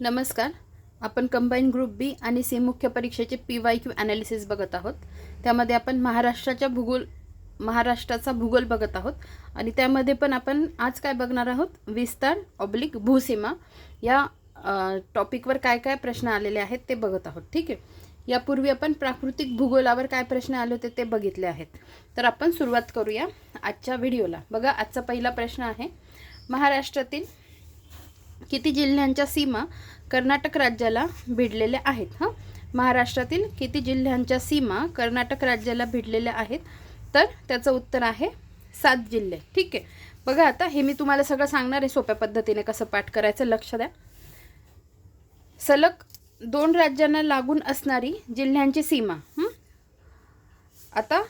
नमस्कार. आपण combine group बी आणि सी मुख्य परीक्षेचे पी वाय क्यू ॲनालिसिस बघत आहोत. त्यामध्ये आपण महाराष्ट्राच्या भूगोल महाराष्ट्राचा भूगोल बघत आहोत. आणि त्यामध्ये पण आपण आज काय बघणार आहोत? विस्तार ऑब्लिक भूसीमा या टॉपिकवर काय काय प्रश्न आलेले आहेत ते बघत आहोत. ठीक आहे? यापूर्वी आपण प्राकृतिक भूगोलावर काय प्रश्न आले होते ते बघितले आहेत. तर आपण सुरुवात करूया आजच्या व्हिडिओला बघा आजचा पहिला प्रश्न आहे. महाराष्ट्रातील किती जिल्ह्यांच्या सीमा कर्नाटक राज्याला भिडलेल्या आहेत हां? महाराष्ट्रातील किती जिल्ह्यांच्या सीमा कर्नाटक राज्याला भिडलेल्या आहेत? तर त्याचं उत्तर आहे सात जिल्हे. ठीक आहे. बघा आता हे मी तुम्हाला सगळं सांगणार आहे सोप्या पद्धतीने कसं पाठ करायचं लक्ष द्या. सलग दोन राज्यांना लागून असणारी जिल्ह्यांची सीमा आता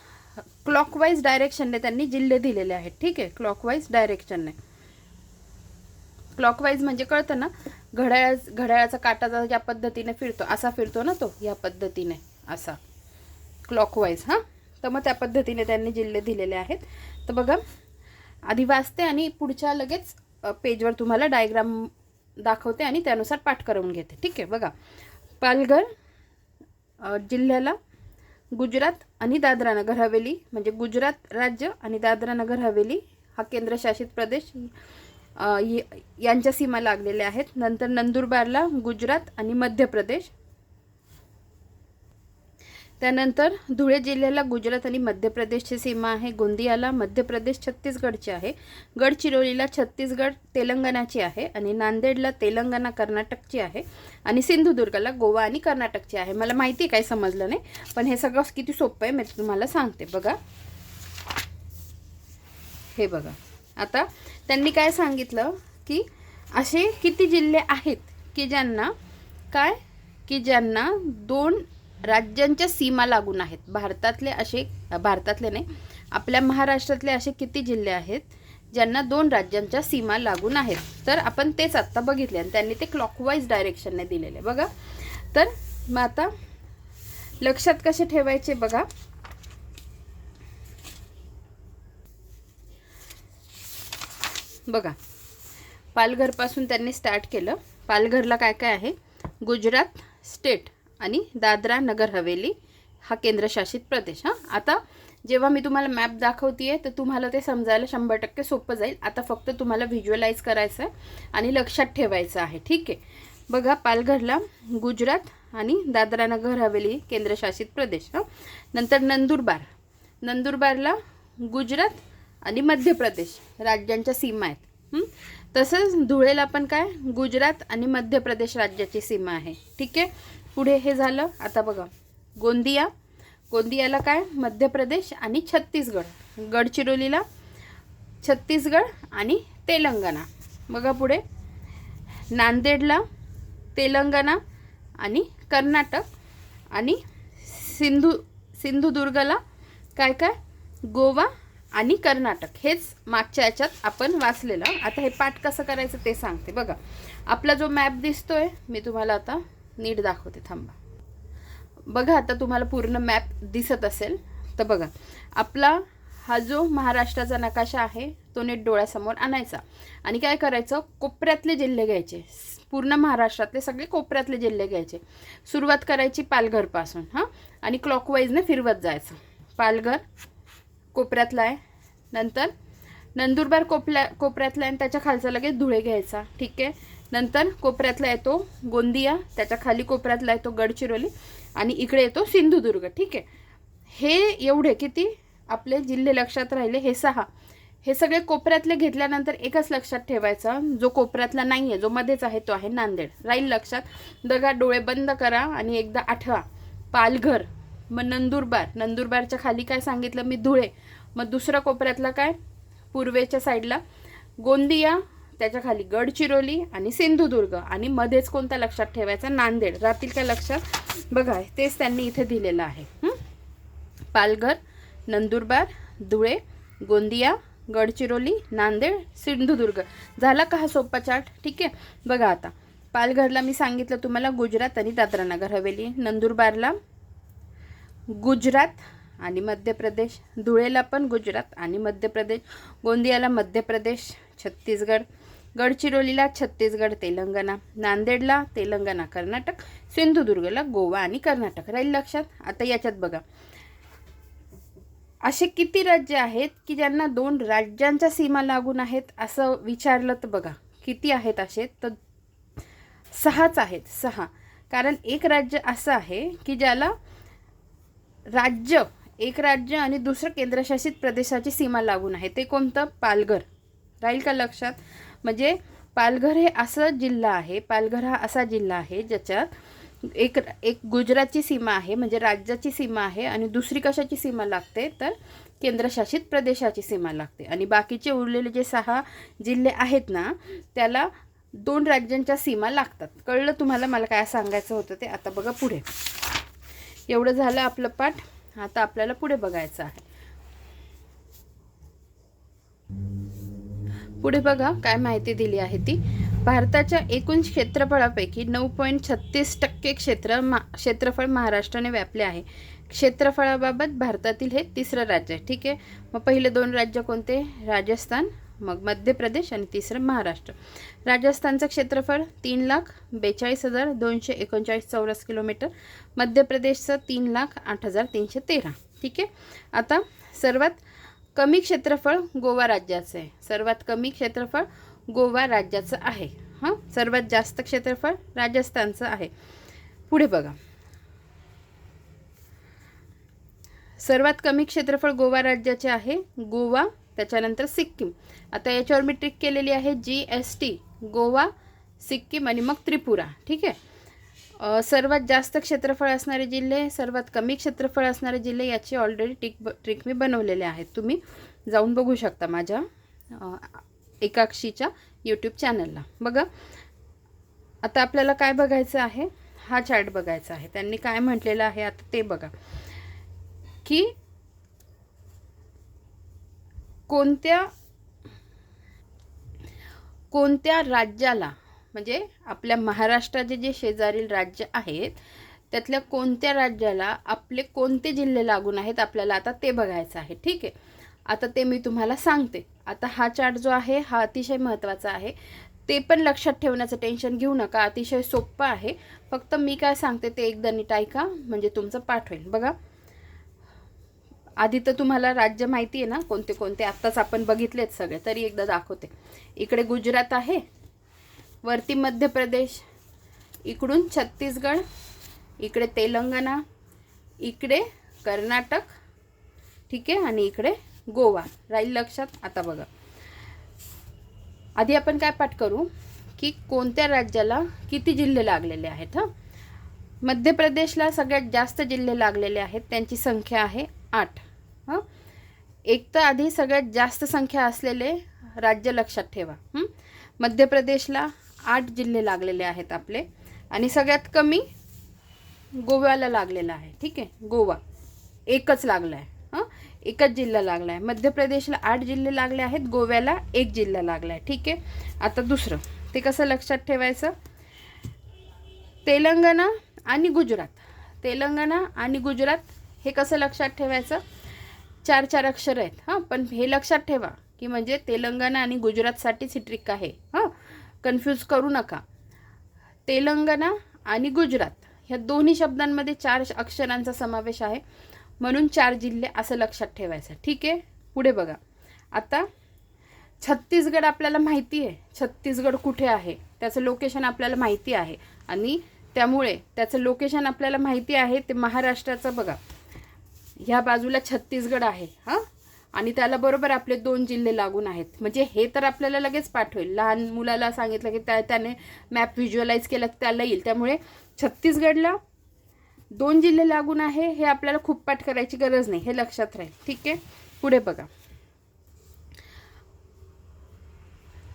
क्लॉकवाईज डायरेक्शनने त्यांनी जिल्हे दिलेले आहेत. ठीक आहे क्लॉकवाईज डायरेक्शनने क्लॉकवाईज म्हणजे कळतं ना? घड्याळ घड्याळाचा काटाचा ज्या पद्धतीने फिरतो असा फिरतो ना तो? या पद्धतीने असा. क्लॉकवाईज हां? तर मग त्या पद्धतीने त्यांनी जिल्हे दिलेले आहेत. तर बघा आधी वाचते आणि पुढच्या लगेच पेजवर तुम्हाला डायग्राम दाखवते आणि त्यानुसार पाठ करून घेते. ठीक आहे बघा. पालघर जिल्ह्याला गुजरात आणि दादरा नगर हवेली म्हणजे गुजरात राज्य आणि दादरा नगर हवेली हा केंद्रशासित प्रदेश. यांच्या सीमा लागलेल्या आहेत. नंतर नंदुरबारला गुजरात आणि मध्य प्रदेश त्यानंतर धुळे जिल्ह्याला गुजरात आणि मध्य प्रदेशची सीमा आहे. गोंदियाला मध्य प्रदेश छत्तीसगडची आहे. गडचिरोलीला छत्तीसगड तेलंगणाची आहे. आणि नांदेडला तेलंगणा कर्नाटकची आहे. आणि सिंधुदुर्गला गोवा आणि कर्नाटकची आहे. मला माहिती आहे काही समजलं नाही. पण हे सगळं किती सोपं आहे मी तुम्हाला सांगते. बघा. हे बघा. आता त्यांनी काय सांगितलं की असे किती जिल्हे आहेत की ज्यांना काय? की ज्यांना दोन राज्यांच्या सीमा लागून आहेत. भारतातले असे भारतातले नाही आपल्या महाराष्ट्रातले असे किती जिल्हे आहेत ज्यांना दोन राज्यांच्या सीमा लागून आहेत. तर आपण तेच आत्ता बघितले आणि त्यांनी ते क्लॉकवाईज डायरेक्शनने दिलेले. बघा. तर मग आता लक्षात कसे ठेवायचे बघा. बघा. पालघरपासून त्यांनी स्टार्ट केलं. पालघरला काय काय आहे? गुजरात स्टेट आणि दादरा नगर हवेली हा केंद्रशासित प्रदेश हां. आता जेव्हा मी तुम्हाला मॅप दाखवते तर तुम्हाला ते समजायला शंभर टक्के सोपं जाईल. आता फक्त तुम्हाला व्हिज्युअलाइज करायचं आहे आणि लक्षात ठेवायचं आहे. ठीक आहे? बघा पालघरला गुजरात आणि दादरा नगर हवेली केंद्रशासित प्रदेश हां. नंतर नंदुरबार. नंदुरबारला गुजरात आणि मध्य प्रदेश राज्यांच्या सीमा आहेत. तसंच धुळेला पण काय? गुजरात आणि मध्य प्रदेश राज्याची सीमा आहे. ठीक आहे? पुढे हे झालं. आता बघा. गोंदिया. गोंदियाला काय? मध्य प्रदेश आणि छत्तीसगड. गडचिरोलीला छत्तीसगड आणि तेलंगणा. बघा पुढे. नांदेडला तेलंगणा आणि कर्नाटक आणि सिंधू सिंधुदुर्गला काय काय? गोवा आणि कर्नाटक. हेच मागच्या याच्यात आपण वाचलेलं. आता हे पाठ कसं करायचं ते सांगते. बघा आपला जो मॅप दिसतोय मी तुम्हाला आता नीट दाखवते. थांबा. बघा आता तुम्हाला पूर्ण मॅप दिसत असेल तर बघा. आपला हा जो महाराष्ट्राचा नकाशा आहे तो नीट डोळ्यासमोर आणायचा. आणि काय करायचं? कोपऱ्यातले जिल्हे घ्यायचे. पूर्ण महाराष्ट्रातले सगळे कोपऱ्यातले जिल्हे घ्यायचे. सुरुवात करायची पालघरपासून हां? आणि क्लॉकवाईजने फिरवत जायचं. पालघर कोपऱ्यातला आहे. नंतर नंदुरबार कोपऱ्या कोपऱ्यातला आहे आणि त्याच्या खालचा लगेच धुळे घ्यायचा. ठीक आहे? नंतर कोपऱ्यातला येतो गोंदिया त्याच्याखाली कोपऱ्यातला येतो गडचिरोली आणि इकडे येतो सिंधुदुर्ग. ठीक आहे? हे एवढे किती? आपले जिल्हे लक्षात राहिले हे सहा. हे सगळे कोपऱ्यातले घेतल्यानंतर एकच लक्षात ठेवायचा. जो कोपऱ्यातला नाही आहे जो मध्येच आहे तो आहे नांदेड. राहील लक्षात. दगा डोळे बंद करा आणि एकदा आठवा. पालघर. मग नंदुरबार. नंदुरबारच्या खाली काय सांगितलं? मी धुळे. मग दुसऱ्या कोपऱ्यातला काय? पूर्वेच्या साईडला. गोंदिया त्याच्याखाली गडचिरोली आणि सिंधुदुर्ग. आणि मध्येच कोणता लक्षात ठेवायचा? नांदेड. राहतील काय लक्षात? बघा तेच त्यांनी इथे दिलेलं आहे. पालघर नंदुरबार धुळे गोंदिया गडचिरोली नांदेड सिंधुदुर्ग. झाला का हा सोपा चार्ट? ठीक आहे. बघा आता. पालघरला मी सांगितलं तुम्हाला गुजरात आणि दादरा नगर हवेली. नंदुरबारला गुजरात आणि मध्य प्रदेश. धुळेला पण गुजरात आणि मध्य प्रदेश. गोंदियाला मध्य प्रदेश छत्तीसगड. गडचिरोलीला छत्तीसगड तेलंगणा. नांदेडला तेलंगणा कर्नाटक. सिंधुदुर्गला गोवा आणि कर्नाटक. राहील लक्षात? आता याच्यात बघा. असे किती राज्य आहेत की ज्यांना दोन राज्यांच्या सीमा लागून आहेत असं विचारलं तर बघा. किती आहेत असे? तर सहाच आहेत. सहा. कारण एक राज्य असं आहे की ज्याला राज्य एक राज्य आणि दुसरं केंद्रशासित प्रदेशाची सीमा लागून आहे. ते कोणतं? पालघर. राहील का लक्षात? म्हणजे पालघर हे असं जिल्हा आहे पालघर हा असा जिल्हा आहे ज्याच्यात एक एक गुजरातची सीमा आहे म्हणजे राज्याची सीमा आहे आणि दुसरी कशाची सीमा लागते? तर केंद्रशासित प्रदेशाची सीमा लागते. आणि बाकीचे उरलेले जे सहा जिल्हे आहेत ना त्याला दोन राज्यांच्या सीमा लागतात. कळलं तुम्हाला मला काय सांगायचं होतं ते? आता बघा पुढे. एवढं झालं आपलं पाठ. आता आपल्याला पुढे बघायचं आहे. पुढे बघा काय माहिती दिली आहे ती. भारताच्या एकूण क्षेत्रफळापैकी नऊ पॉईंट छत्तीस टक्के क्षेत्र मा क्षेत्रफळ महाराष्ट्राने व्यापले आहे. क्षेत्रफळाबाबत भारतातील हे तिसरं राज्य आहे. ठीक आहे? मग पहिले दोन राज्य कोणते? राजस्थान मग मध्य प्रदेश आणि तिसरं महाराष्ट्र. राजस्थानचं क्षेत्रफळ तीन लाख बेचाळीस हजार दोनशे एकोणचाळीस चौरस किलोमीटर. मध्य प्रदेशचं तीन लाख आठ हजार तीनशे तेरा. ठीक आहे? आता सर्वात कमी क्षेत्रफळ गोवा राज्याचं आहे. सर्वात कमी क्षेत्रफळ गोवा राज्याचं आहे. हां? सर्वात जास्त क्षेत्रफळ राजस्थानचं आहे. पुढे बघा. सर्वात कमी क्षेत्रफळ गोवा राज्याचे आहे गोवा त्याच्यानंतर सिक्कीम. आता याच्यावर मी ट्रिक केलेली आहे G S T Goa Sikkim आणि मग त्रिपुरा. ठीक आहे? सर्वात जास्त क्षेत्रफळ असणारे जिल्हे सर्वात कमी क्षेत्रफळ असणारे जिल्हे याची ऑलरेडी टिक ब ट्रिक मी बनवलेले आहेत. तुम्ही जाऊन बघू शकता माझ्या एकाक्षीच्या यूट्यूब चॅनलला बघा आता आपल्याला काय बघायचं आहे? हा चार्ट बघायचा आहे. त्यांनी काय म्हटलेलं आहे? आता ते बघा. की कोणत्या कोणत्या राज्याला म्हणजे आपल्या महाराष्ट्राचे जे शेजारील राज्य आहेत त्यातल्या कोणत्या राज्याला आपले कोणते जिल्हे लागून आहेत आपल्याला आता ते बघायचं आहे. ठीक आहे? आता ते मी तुम्हाला सांगते. आता हा चार्ट जो आहे हा अतिशय महत्त्वाचा आहे. ते पण लक्षात ठेवण्याचं टेन्शन घेऊ नका. अतिशय सोपं आहे. फक्त मी काय सांगते ते एकदा नीट ऐका म्हणजे तुमचं पाठ होईल. बघा. आधी तर तुम्हाला राज्य माहिती आहे ना कोणते कोणते. आत्ताच आपण बघितलेत सगळे तरी एकदा दाखवते. इकडे गुजरात आहे वरती मध्य प्रदेश इकडून छत्तीसगड इकडे तेलंगणा इकडे कर्नाटक ठीक आहे आणि इकडे गोवा. राहील लक्षात? आता बघा. आधी आपण काय पाठ करू की कोणत्या राज्याला किती जिल्हे लागलेले आहेत हां? मध्य प्रदेशला सगळ्यात जास्त जिल्हे लागलेले आहेत त्यांची संख्या आहे आठ. हं? एक तर आधी सगळ्यात जास्त संख्या असलेले राज्य लक्षात ठेवा. मध्य प्रदेशला आठ जिल्हे लागलेले आहेत आपले आणि सगळ्यात कमी गोव्याला लागलेला आहे. ठीक आहे? गोवा. एकच लागला आहे हां? एकच जिल्हा लागला आहे मध्य प्रदेशला आठ जिल्हे लागले आहेत गोव्याला एक जिल्हा लागला आहे ठीक आहे? आता दुसरं. ते कसं लक्षात ठेवायचं? तेलंगणा आणि गुजरात. तेलंगणा आणि गुजरात हे कसं लक्षात ठेवायचं? चार चार अक्षर आहेत. हां पण हे लक्षात ठेवा की म्हणजे तेलंगणा आणि गुजरातसाठीच ही ट्रिक आहे. हां कन्फ्यूज करू नका. तेलंगणा आणि गुजरात ह्या दोन्ही शब्दांमध्ये चार अक्षरांचा समावेश आहे. म्हणून चार जिल्हे असं लक्षात ठेवायचं. ठीक आहे? पुढे बघा. आता छत्तीसगड आपल्याला माहिती आहे. छत्तीसगड कुठे आहे? त्याचं लोकेशन आपल्याला माहिती आहे. आणि त्यामुळे त्याचं लोकेशन आपल्याला माहिती आहे ते महाराष्ट्राचं बघा. ह्या बाजूला छत्तीसगड आहे हां? आणि त्याला बरोबर आपले दोन जिल्हे लागून आहेत. म्हणजे हे तर आपल्याला लगेच पाठवेल. लहान मुलाला सांगितलं की त्या त्याने मॅप व्हिज्युअलाइज केलं त्याला येईल. त्यामुळे छत्तीसगडला दोन जिल्हे लागून आहे हे आपल्याला खूप पाठ करायची गरज नाही. हे लक्षात राहील. ठीक आहे? पुढे बघा.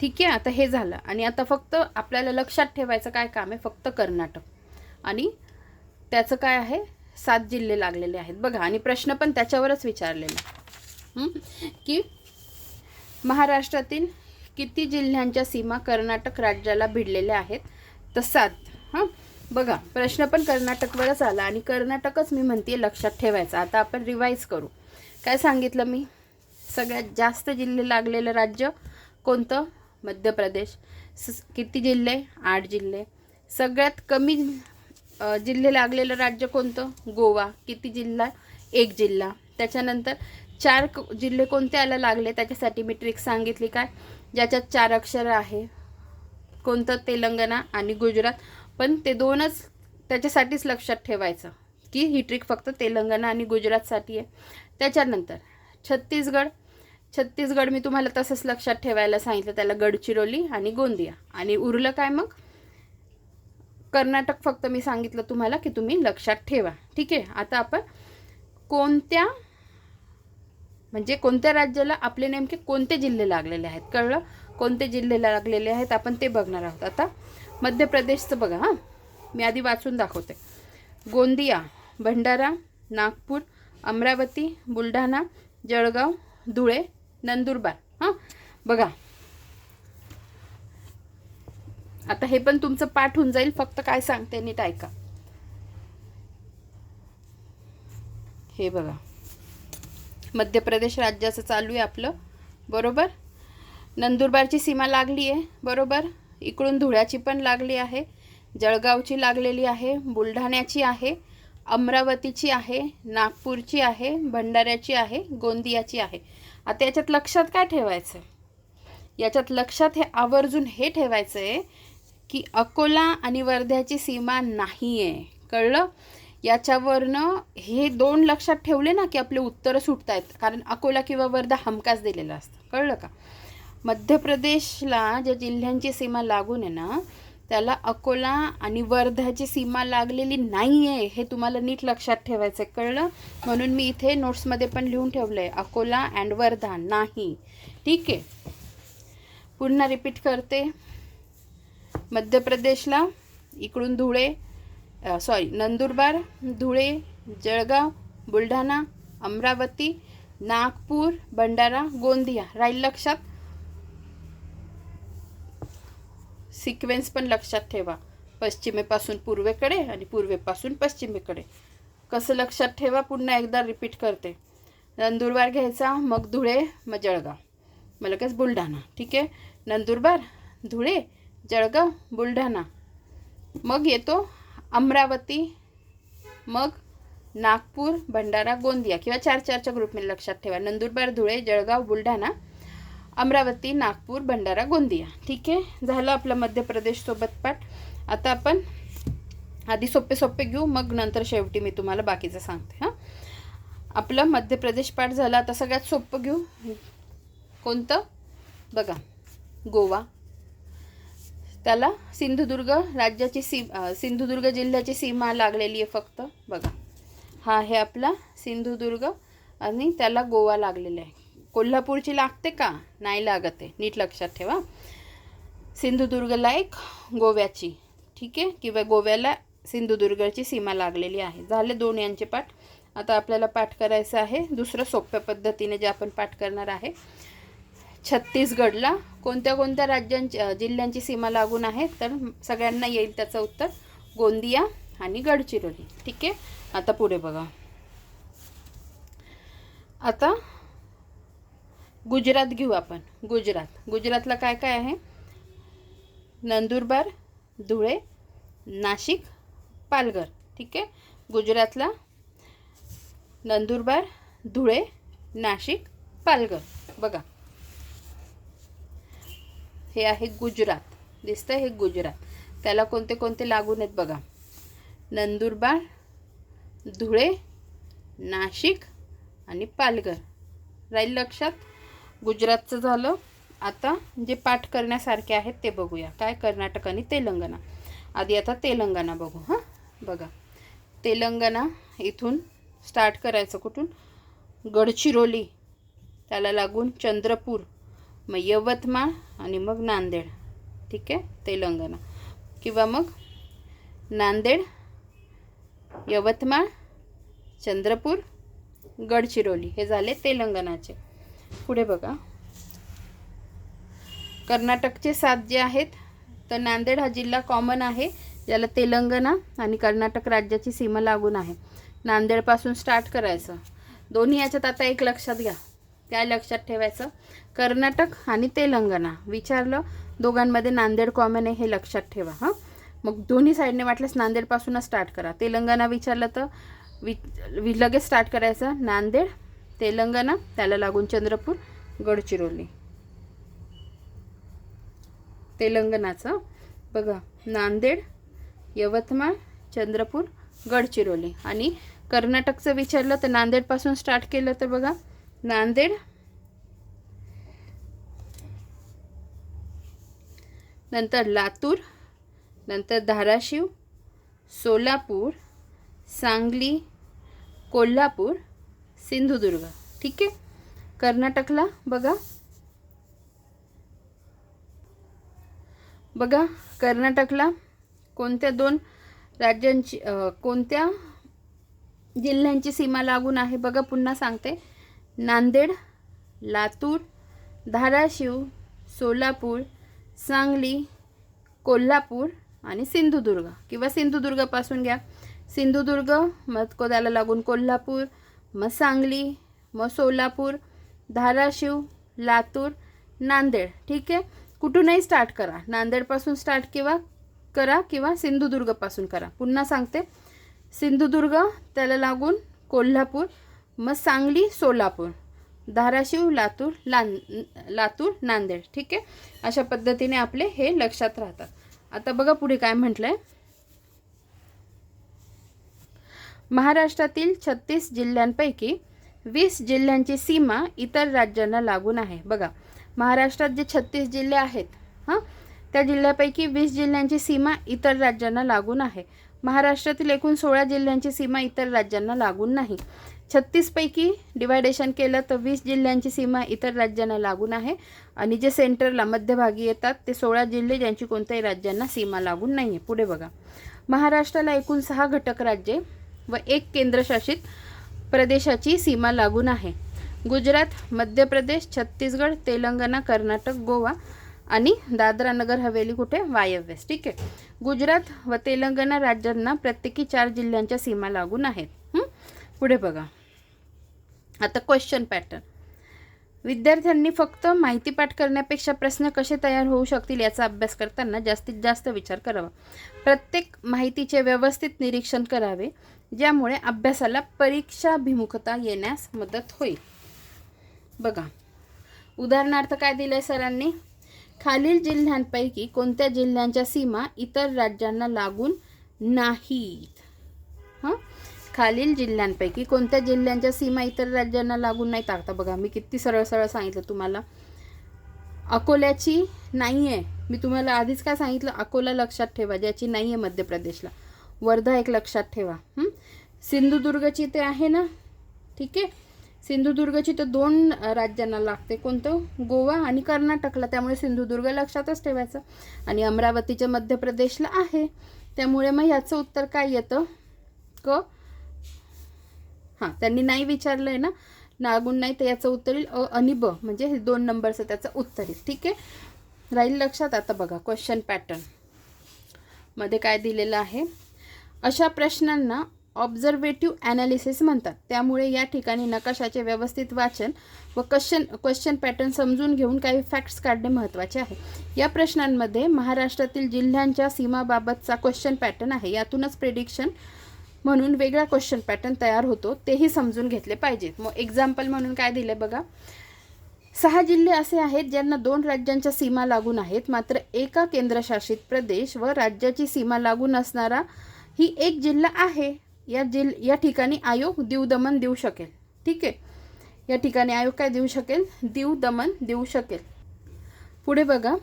ठीक आहे? आता हे झालं. आणि आता फक्त आपल्याला लक्षात ठेवायचं काय काम आहे? फक्त कर्नाटक. आणि त्याचं काय आहे? सात जिल्हे लागलेले आहेत. बघा आणि प्रश्न पण त्याच्यावरच विचारलेला की महाराष्ट्रातील किती जिल्ह्यांच्या सीमा कर्नाटक राज्याला भिडलेल्या आहेत? तर सात. हां? बघा प्रश्न पण कर्नाटकवरच आला आणि कर्नाटकच मी म्हणते लक्षात ठेवायचं. आता आपण रिवाईज करू. काय सांगितलं मी? सगळ्यात जास्त जिल्हे लागलेलं राज्य कोणतं? मध्य प्रदेश. स किती जिल्हे? आठ जिल्हे. सगळ्यात कमी जिल्हे लागलेलं राज्य कोणतं? गोवा. किती जिल्हा? एक जिल्हा. त्याच्यानंतर चार जिल्हे कोणते आला लागले? त्याच्यासाठी मी ट्रिक सांगितली काय? ज्याच्यात चार अक्षरं आहे. कोणतं? तेलंगणा आणि गुजरात. पण ते दोनच त्याच्यासाठीच लक्षात ठेवायचं की ही ट्रिक फक्त तेलंगणा आणि गुजरातसाठी आहे. त्याच्यानंतर छत्तीसगड. छत्तीसगड मी तुम्हाला तसंच लक्षात ठेवायला सांगितलं. त्याला गडचिरोली आणि गोंदिया. आणि उरलं काय मग? कर्नाटक फक्त मी सांगितलं तुम्हाला की तुम्ही लक्षात ठेवा. ठीक आहे? आता आपण कोणत्या म्हणजे कोणत्या राज्याला आपले नेमके कोणते जिल्हे लागलेले आहेत? कळलं? कोणते जिल्हे लागलेले आहेत? आपण ते बघणार आहोत. आता मध्य प्रदेशचं बघा हां. मी आधी वाचून दाखवते. गोंदिया भंडारा नागपूर अमरावती बुलढाणा जळगाव धुळे नंदुरबार हां. बघा आता हे पण तुमचं पाठ होऊन जाईल फक्त काय सांगते नीट ऐका. हे बघा. मध्य प्रदेश राज्याचं चालू आहे आपलं. बरोबर? नंदुरबारची सीमा लागली आहे. बरोबर? इकडून धुळ्याची पण लागली आहे. जळगावची लागलेली आहे. बुलढाण्याची आहे. अमरावतीची आहे. नागपूरची आहे. भंडाऱ्याची आहे. गोंदियाची आहे. आता याच्यात लक्षात काय ठेवायचं याच्यात लक्षात हे आवर्जून हे ठेवायचं आहे की अकोला आणि वर्ध्याची सीमा नाही आहे कळलं? याच्यावरनं हे दोन लक्षात ठेवले ना की आपले उत्तरं सुटत आहेत कारण अकोला किंवा वर्धा हमखास दिलेलं असतं. कळलं का? मध्य प्रदेशला ज्या जिल्ह्यांची सीमा लागून आहे ना त्याला अकोला आणि वर्ध्याची सीमा लागलेली नाही आहे हे तुम्हाला नीट लक्षात ठेवायचं आहे कळलं? म्हणून मी इथे नोट्समध्ये पण लिहून ठेवलं आहे अकोला अँड वर्धा नाही. ठीक? आहे पुन्हा रिपीट करते. मध्य प्रदेशला इकडून धुळे सॉरी नंदुरबार धुळे जळगाव बुलढाणा अमरावती नागपूर भंडारा गोंदिया. राहील लक्षात? सिक्वेन्स पण लक्षात ठेवा. पश्चिमेपासून पूर्वेकडे आणि पूर्वेपासून पश्चिमेकडे. कसं लक्षात ठेवा? पुन्हा एकदा रिपीट करते. नंदुरबार घ्यायचा मग धुळे मग जळगाव. मग लगेच बुलढाणा. ठीक? आहे नंदुरबार धुळे जळगाव बुलढाणा. मग येतो अमरावती मग नागपूर भंडारा गोंदिया किंवा चार चारच्या ग्रुपमध्ये लक्षात ठेवा. नंदुरबार धुळे जळगाव बुलढाणा अमरावती नागपूर भंडारा गोंदिया. ठीक आहे? झालं आपलं मध्य प्रदेशसोबत पाठ. आता आपण आधी सोपे सोपे घेऊ मग नंतर शेवटी मी तुम्हाला बाकीचं सांगते हां? आपलं मध्य प्रदेश पाठ झाला. आता सगळ्यात सोपं घेऊ. कोणतं? बघा. गोवा. त्याला सिंधुदुर्ग राज्याची सी सिंधुदुर्ग जिल्ह्याची सीमा लागलेली आहे फक्त. बघा. हा आहे आपला सिंधुदुर्ग आणि त्याला गोवा लागलेला आहे. कोल्हापूरची लागते का? नाही लागत आहे. नीट लक्षात ठेवा. सिंधुदुर्गला एक गोव्याची ठीक आहे? किंवा गोव्याला सिंधुदुर्गची सीमा लागलेली आहे. झाले दोन यांचे पाठ. आता आपल्याला पाठ करायचं आहे. दुसरं सोप्या पद्धतीने जे आपण पाठ करणार आहे. छत्तीसगडला कोणत्या कोणत्या राज्यांची जिल्ह्यांची सीमा लागून आहे तर सगळ्यांना येईल त्याचं उत्तर गोंदिया आणि गडचिरोली. ठीक आहे? आता पुढे बघा. आता गुजरात घेऊ आपण. गुजरात. गुजरातला काय काय आहे? नंदुरबार धुळे नाशिक पालघर. ठीक आहे? गुजरातला नंदुरबार धुळे नाशिक पालघर. बघा. हे आहे गुजरात. दिसतं हे गुजरात. त्याला कोणते कोणते लागून आहेत बघा. नंदुरबार धुळे नाशिक आणि पालघर. राहील लक्षात? गुजरातचं झालं. आता जे पाठ करण्यासारखे आहेत ते बघूया. काय कर्नाटक आणि तेलंगणा. आधी आता तेलंगणा बघू हां? बघा. तेलंगणा इथून स्टार्ट करायचं कुठून? गडचिरोली. त्याला लागून चंद्रपूर. मग यवतमाळ आणि मग नांदेड. ठीक आहे? तेलंगणा. किंवा मग नांदेड यवतमाळ चंद्रपूर गडचिरोली. हे झाले तेलंगणाचे. पुढे बघा. कर्नाटकचे सात जे आहेत तर नांदेड हा जिल्हा कॉमन आहे ज्याला तेलंगणा आणि कर्नाटक राज्याची सीमा लागून आहे. नांदेडपासून स्टार्ट करायचं. दोन्ही याच्यात आता एक लक्षात घ्या. काय लक्षात ठेवायचं. कर्नाटक आणि तेलंगणा. विचारलं दोघांमध्ये नांदेड कॉमन आहे हे लक्षात ठेवा हां. मग दोन्ही साईडने वाटल्यास नांदेडपासूनच स्टार्ट करा. तेलंगणा विचारलं तर वि लगेच स्टार्ट करायचं. नांदेड तेलंगणा त्याला लागून चंद्रपूर गडचिरोली. तेलंगणाचं बघा नांदेड यवतमाळ चंद्रपूर गडचिरोली. आणि कर्नाटकचं विचारलं तर नांदेडपासून स्टार्ट केलं तर बघा नांदेड. नंतर लातूर नंतर धाराशिव सोलापूर सांगली कोल्हापूर सिंधुदुर्ग. ठीक आहे? कर्नाटकला बघा. बघा कर्नाटकला कोणत्या दोन राज्यांची कोणत्या जिल्ह्यांची सीमा लागून आहे? बघा पुन्हा सांगते. नांदेड लातूर धाराशिव सोलापूर सांगली कोल्हापूर आणि सिंधुदुर्ग. किंवा सिंधुदुर्गपासून घ्या. सिंधुदुर्ग मग को लागून कोल्हापूर मग सांगली मग सोलापूर धाराशिव लातूर नांदेड. ठीक आहे? कुठूनही स्टार्ट करा. नांदेडपासून स्टार्ट किंवा करा किंवा सिंधुदुर्गपासून करा. पुन्हा सांगते. सिंधुदुर्ग त्याला लागून कोल्हापूर मग सांगली सोलापूर. धाराशिव लातूर लां लातूर नांदेड. ठीक आहे? अशा पद्धतीने आपले हे लक्षात राहतात. आता बघा पुढे काय म्हटलंय. महाराष्ट्रातील छत्तीस जिल्ह्यांपैकी वीस जिल्ह्यांची सीमा इतर राज्यांना लागून आहे. बघा महाराष्ट्रात जे छत्तीस जिल्हे आहेत हां? त्या जिल्ह्यापैकी वीस जिल्ह्यांची सीमा इतर राज्यांना लागून आहे. महाराष्ट्रातील एकूण सोळा जिल्ह्यांची सीमा इतर राज्यांना लागून नाही. छत्तीसपैकी डिवायडेशन केलं तर वीस जिल्ह्यांची सीमा इतर राज्यांना लागून आहे. आणि जे सेंटरला मध्यभागी येतात ते सोळा जिल्हे ज्यांची कोणत्याही राज्यांना सीमा लागून नाही आहे पुढे बघा. महाराष्ट्राला एकूण सहा घटक राज्ये व एक केंद्रशासित प्रदेशाची सीमा लागून आहे. गुजरात मध्य प्रदेश छत्तीसगड तेलंगणा कर्नाटक गोवा आणि दादरा नगर हवेली कुठे? वायव्यस ठीक आहे. गुजरात व तेलंगणा राज्यांना प्रत्येकी चार जिल्ह्यांच्या सीमा लागून आहेत. पुढे बघा. आता क्वेश्चन पॅटर्न विद्यार्थ्यांनी फक्त माहिती पाठ करण्यापेक्षा प्रश्न कसे तयार होऊ शकतील याचा अभ्यास करताना जास्तीत जास्त विचार करावा. प्रत्येक माहितीचे व्यवस्थित निरीक्षण करावे ज्यामुळे अभ्यासाला परीक्षाभिमुखता येण्यास मदत होईल. बघा उदाहरणार्थ काय दिलं आहे सरांनी? खालील जिल्ह्यांपैकी कोणत्या जिल्ह्यांच्या सीमा इतर राज्यांना लागून नाहीत? हां? खालील जिल्ह्यांपैकी कोणत्या जिल्ह्यांच्या सीमा इतर राज्यांना लागून नाही आता बघा मी किती सरळ सरळ सांगितलं तुम्हाला. अकोल्याची नाही आहे मी तुम्हाला आधीच काय सांगितलं? अकोला लक्षात ठेवा ज्याची नाही आहे मध्य प्रदेशला. वर्धा एक लक्षात ठेवा. सिंधुदुर्गची ते आहे ना? ठीक? आहे सिंधुदुर्गची तर दोन राज्यांना लागते. कोणतं? गोवा आणि कर्नाटकला. त्यामुळे सिंधुदुर्ग लक्षातच ठेवायचं. आणि अमरावतीच्या मध्य प्रदेशला आहे. त्यामुळे मग ह्याचं उत्तर काय येतं? क? हां त्यांनी नाही विचारलं आहे ना? नागून नाही तर याचं उत्तर येईल. अ आणि ब म्हणजे हे दोन नंबरचं त्याचं उत्तर येईल. ठीक आहे? राहील लक्षात? आता बघा क्वेश्चन पॅटर्नमध्ये काय दिलेलं आहे? अशा प्रश्नांना ऑब्झर्वेटिव्ह ॲनालिसिस म्हणतात. त्यामुळे या ठिकाणी नकाशाचे व्यवस्थित वाचन व क्वेश्चन क्वेश्चन पॅटर्न समजून घेऊन काही फॅक्ट्स काढणे महत्त्वाचे आहे. या प्रश्नांमध्ये महाराष्ट्रातील जिल्ह्यांच्या सीमाबाबतचा क्वेश्चन पॅटर्न आहे. यातूनच प्रेडिक्शन म्हणून वेगळा क्वेश्चन पॅटर्न तयार होतो तेही समजून घेतले पाहिजेत. मग एक्झाम्पल म्हणून काय दिले बघा. सहा जिल्हे असे आहेत ज्यांना दोन राज्यांच्या सीमा लागून आहेत मात्र एका केंद्रशासित प्रदेश व राज्याची सीमा लागून असणारा ही एक जिल्हा आहे. या जिल या ठिकाणी आयोग दीव दमन देऊ शकेल. ठीक आहे? या ठिकाणी आयोग काय देऊ शकेल? दीव दमन देऊ शकेल. पुढे बघा.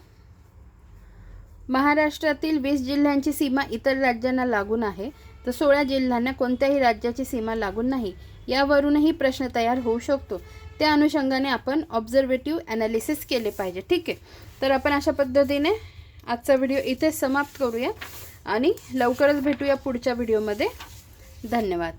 महाराष्ट्रातील वीस जिल्ह्यांची सीमा इतर राज्यांना लागून आहे. तर सोळा जिल्ह्यांना कोणत्याही राज्याची सीमा लागून नाही. यावरूनही प्रश्न तयार होऊ शकतो. त्या अनुषंगाने आपण ऑब्झर्वेटिव्ह ॲनालिसिस केले पाहिजे. ठीक आहे? तर आपण अशा पद्धतीने आजचा व्हिडिओ इथे समाप्त करूया आणि लवकरच भेटूया पुढच्या व्हिडिओमध्ये. धन्यवाद.